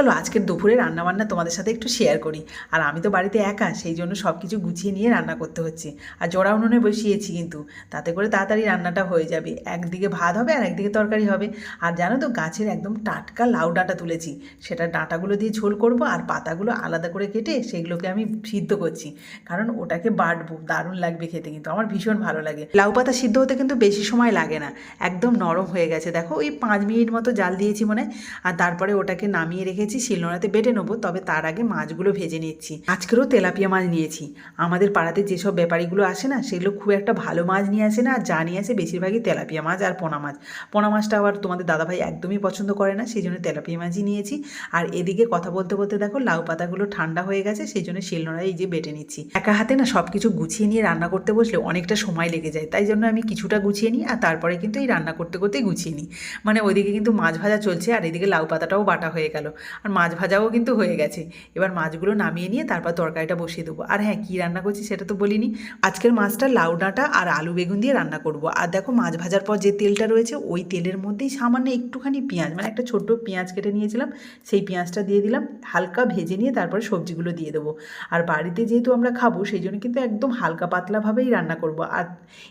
চলো আজকের দুপুরে রান্নাবান্না তোমাদের সাথে একটু শেয়ার করি। আর আমি তো বাড়িতে একা, সেই জন্য সব কিছু গুছিয়ে নিয়ে রান্না করতে হচ্ছে। আর জোড়া উনুনে বসিয়েছি কিন্তু, তাতে করে তাড়াতাড়ি রান্নাটা হয়ে যাবে। একদিকে ভাত হবে আর একদিকে তরকারি হবে। আর জানো তো গাছের একদম টাটকা লাউ ডাঁটা তুলেছি। সেটা ডাঁটাগুলো দিয়ে ঝোল করব আর পাতাগুলো আলাদা করে কেটে সেগুলোকে আমি সিদ্ধ করছি। কারণ ওটাকে বাটবো, দারুণ লাগবে খেতে কিন্তু, আমার ভীষণ ভালো লাগে। লাউ পাতা সিদ্ধ হতে কিন্তু বেশি সময় লাগে না, একদম নরম হয়ে গেছে। দেখো ওই পাঁচ মিনিট মতো জাল দিয়েছি মনে। আর তারপরে ওটাকে নামিয়ে রেখেছি শিলনোড়াতে বেটে নেব, তবে তার আগে মাছগুলো ভেজে নিচ্ছি। আজকেরও তেলাপিয়া মাছ নিয়েছি। আমাদের পাড়াতে যেসব ব্যাপারীগুলো আসে না, সেগুলো খুব একটা ভালো মাছ নিয়ে আসে না, আর যা নিয়ে আসে বেশিরভাগই তেলাপিয়া মাছ আর পোনা মাছ। পোনা মাছটা আবার তোমাদের দাদাভাই একদমই পছন্দ করে না, সেই জন্য তেলাপিয়া মাছই নিয়েছি। আর এদিকে কথা বলতে বলতে দেখো, লাউ পাতাগুলো ঠান্ডা হয়ে গেছে, সেই জন্য শিলনোড়ায় এই যে বেটে নিচ্ছি। একা হাতে না সব কিছু গুছিয়ে নিয়ে রান্না করতে বসলে অনেকটা সময় লেগে যায়, তাই জন্য আমি কিছুটা গুছিয়ে নিই, আর তারপরে কিন্তু এই রান্না করতে করতেই গুছিয়ে নিই। মানে ওইদিকে কিন্তু মাছ ভাজা চলছে, আর এদিকে লাউ পাতাটাও বাটা হয়ে গেল। আর মাছ ভাজাও কিন্তু হয়ে গেছে। এবার মাছগুলো নামিয়ে নিয়ে তারপর তরকারিটা বসিয়ে দেবো। আর হ্যাঁ কী রান্না করছি সেটা তো বলিনি। আজকের মাছটা লাউ ডাঁটা আর আলু বেগুন দিয়ে রান্না করব। আর দেখো, মাছ ভাজার পর যে তেলটা রয়েছে, ওই তেলের মধ্যেই সামান্য একটুখানি পেঁয়াজ মানে একটা ছোট্ট পেঁয়াজ কেটে নিয়েছিলাম, সেই পেঁয়াজটা দিয়ে দিলাম। হালকা ভেজে নিয়ে তারপরে সবজিগুলো দিয়ে দেবো। আর বাড়িতে যেহেতু আমরা খাব, সেই জন্য কিন্তু একদম হালকা পাতলাভাবেই রান্না করব। আর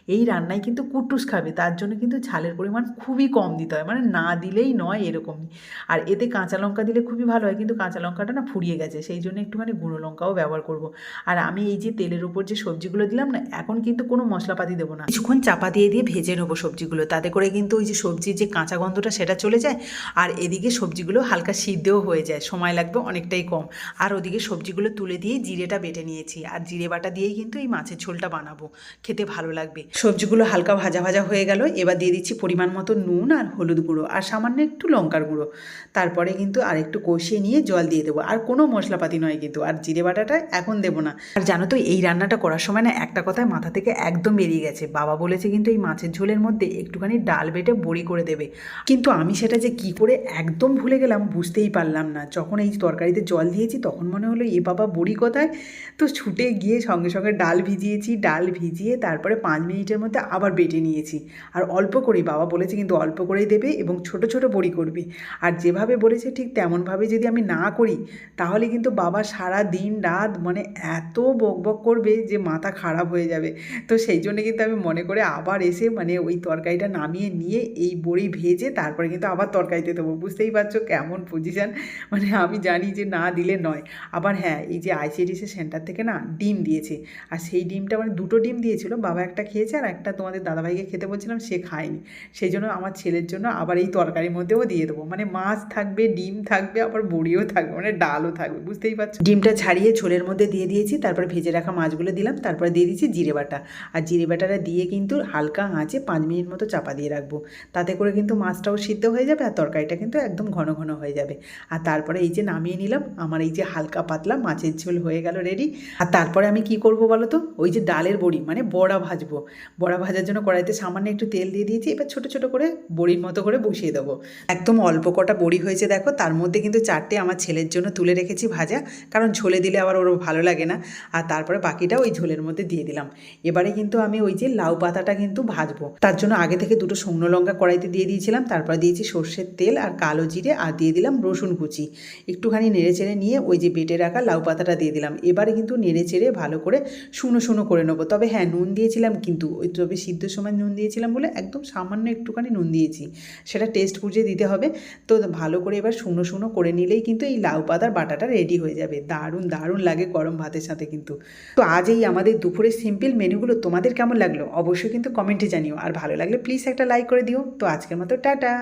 এই রান্নায় কিন্তু কুটুস খাবে, তার জন্য কিন্তু ঝালের পরিমাণ খুবই কম দিতে হয়। মানে না দিলেই নয় এরকমই। আর এতে কাঁচা লঙ্কা দিলে খুবই ভালো হয়, কিন্তু কাঁচা লঙ্কাটা না ফুরিয়ে গেছে, সেই জন্য একটুখানি গুঁড়ো লঙ্কাও ব্যবহার করব। আর আমি এই যে তেলের উপর যে সবজিগুলো দিলাম না, এখন কিন্তু কোনো মশলাপাতি দেবো না। কিছুক্ষণ চাপা দিয়ে দিয়ে ভেজে নেব সবজিগুলো, তাতে করে কিন্তু ওই যে সবজির যে কাঁচা গন্ধটা সেটা চলে যায়, আর এদিকে সবজিগুলো হালকা সিদ্ধও হয়ে যায়, সময় লাগবে অনেকটাই কম। আর ওদিকে সবজিগুলো তুলে দিয়ে জিরেটা বেটে নিয়েছি, আর জিরে বাটা দিয়েই কিন্তু এই মাছের ঝোলটা বানাবো, খেতে ভালো লাগবে। সবজিগুলো হালকা ভাজা ভাজা হয়ে গেল, এবার দিয়ে দিচ্ছি পরিমাণ মতো নুন আর হলুদ গুঁড়ো, আর সামান্য একটু লঙ্কার গুঁড়ো। তারপরে কিন্তু আর একটু কষিয়ে নিয়ে জল দিয়ে দেবো। আর কোনো মশলাপাতি নয় কিন্তু। আর জিরে বাটাটা এখন দেবো না। আর জানো তো, এই রান্নাটা করার সময় না একটা কথায় মাথা থেকে একদম বেরিয়ে গেছে। বাবা বলেছে কিন্তু এই মাছের ঝোলের মধ্যে একটুখানি ডাল বেটে বড়ি করে দেবে। কিন্তু আমি সেটা যে কি করে একদম ভুলে গেলাম বুঝতেই পারলাম না। যখন এই তরকারিতে জল দিয়েছি তখন মনে হলো, এ বাবা, বড়ি কোথায়? তো ছুটে গিয়ে সঙ্গে সঙ্গে ডাল ভিজিয়েছি। ডাল ভিজিয়ে তারপরে পাঁচ মিনিটের মধ্যে আবার বেটে নিয়েছি। আর অল্প করেই, বাবা বলেছে কিন্তু অল্প করেই দেবে এবং ছোট ছোট বড়ি করবে। আর যেভাবে বলেছে ঠিক তেমনভাবে যদি আমি না করি, তাহলে কিন্তু বাবা সারা দিন রাত মানে এত বকবক করবে যে মাথা খারাপ হয়ে যাবে। তো সেই জন্য কিন্তু আমি মনে করে আবার এসে মানে ওই তরকারিটা নামিয়ে নিয়ে এই বড়ি ভেজে তারপরে কিন্তু আবার তরকারিতে দেবো। বুঝতেই পারছ কেমন পজিশান মানে আমি জানি যে না দিলে নয়। আবার হ্যাঁ এই যে আইসিডিসি সেন্টার থেকে না ডিম দিয়েছে। আর সেই ডিমটা মানে দুটো ডিম দিয়েছিল, বাবা একটা খেয়েছে আর একটা তোমাদের দাদাভাইকে খেতে বলছিলাম, সে খায়নি। সেই জন্য আমার ছেলের জন্য আবার এই তরকারির মধ্যেও দিয়ে দেবো। মানে মাছ থাকবে, ডিম থাকবে আবার বড়িও থাকবে মানে ডালও থাকবে, বুঝতেই পারছ? ডিমটা ছাড়িয়ে ঝোলের মধ্যে দিয়ে দিয়েছি, তারপরে ভেজে রাখা মাছগুলো দিলাম, তারপরে দিয়ে দিয়েছি জিরে বাটা। আর জিরে বাটাটা দিয়ে কিন্তু হালকা আঁচে পাঁচ মিনিট মতো চাপা দিয়ে রাখব। তাতে করে কিন্তু মাছটাও সিদ্ধ হয়ে যাবে আর তরকারিটা কিন্তু একদম ঘন ঘন হয়ে যাবে। আর তারপরে এই যে নামিয়ে নিলাম, আমার এই যে হালকা পাতলা মাছের ঝোল হয়ে গেল রেডি আর তারপরে আমি কি করব বলো তো? ওই যে ডালের বড়ি মানে বড়া ভাজবো। বড়া ভাজার জন্য কড়াইতে সামান্য একটু তেল দিয়ে দিয়েছি, এবার ছোট ছোট করে বড়ির মতো করে বসিয়ে দেবো। একদম অল্প কটা বড়ি হয়েছে দেখো, তার মধ্যে কিন্তু চারটে আমার ছেলের জন্য তুলে রেখেছি ভাজা, কারণ ঝোলে দিলে আবার ওর ভালো লাগে না। আর তারপরে বাকিটা ওই ঝোলের মধ্যে দিয়ে দিলাম। এবারে কিন্তু আমি ওই যে লাউ পাতাটা কিন্তু ভাজবো। তার জন্য আগে থেকে দুটো শুকনো লঙ্কা কড়াইতে দিয়ে দিয়েছিলাম, তারপরে দিয়েছি সর্ষের তেল আর কালো জিরে আর দিয়ে দিলাম রসুন কুচি। একটুখানি নেড়ে চেড়ে নিয়ে ওই যে বেটে রাখা লাউ পাতাটা দিয়ে দিলাম। এবারে কিন্তু নেড়ে চেড়ে ভালো করে শুনো শুনো করে নেব। তবে হ্যাঁ নুন দিয়েছিলাম কিন্তু ওই তবে সিদ্ধ সময় নুন দিয়েছিলাম বলে একদম সামান্য একটুখানি নুন দিয়েছি। সেটা টেস্ট বুঝে দিতে হবে। তো ভালো করে এবার শুনো শুনো করে নিলেই কিন্তু এই লাউ পাতার বাটাটা রেডি হয়ে যাবে। দারুণ দারুণ লাগে গরম ভাতের সাথে কিন্তু। তো আজ এই আমাদের দুপুরের সিম্পল মেনুগুলো তোমাদের কেমন লাগল? অবশ্যই কিন্তু কমেন্টে জানিও। আর ভালো লাগলে প্লিজ একটা লাইক করে দিও। তো আজকের মতো টাটা!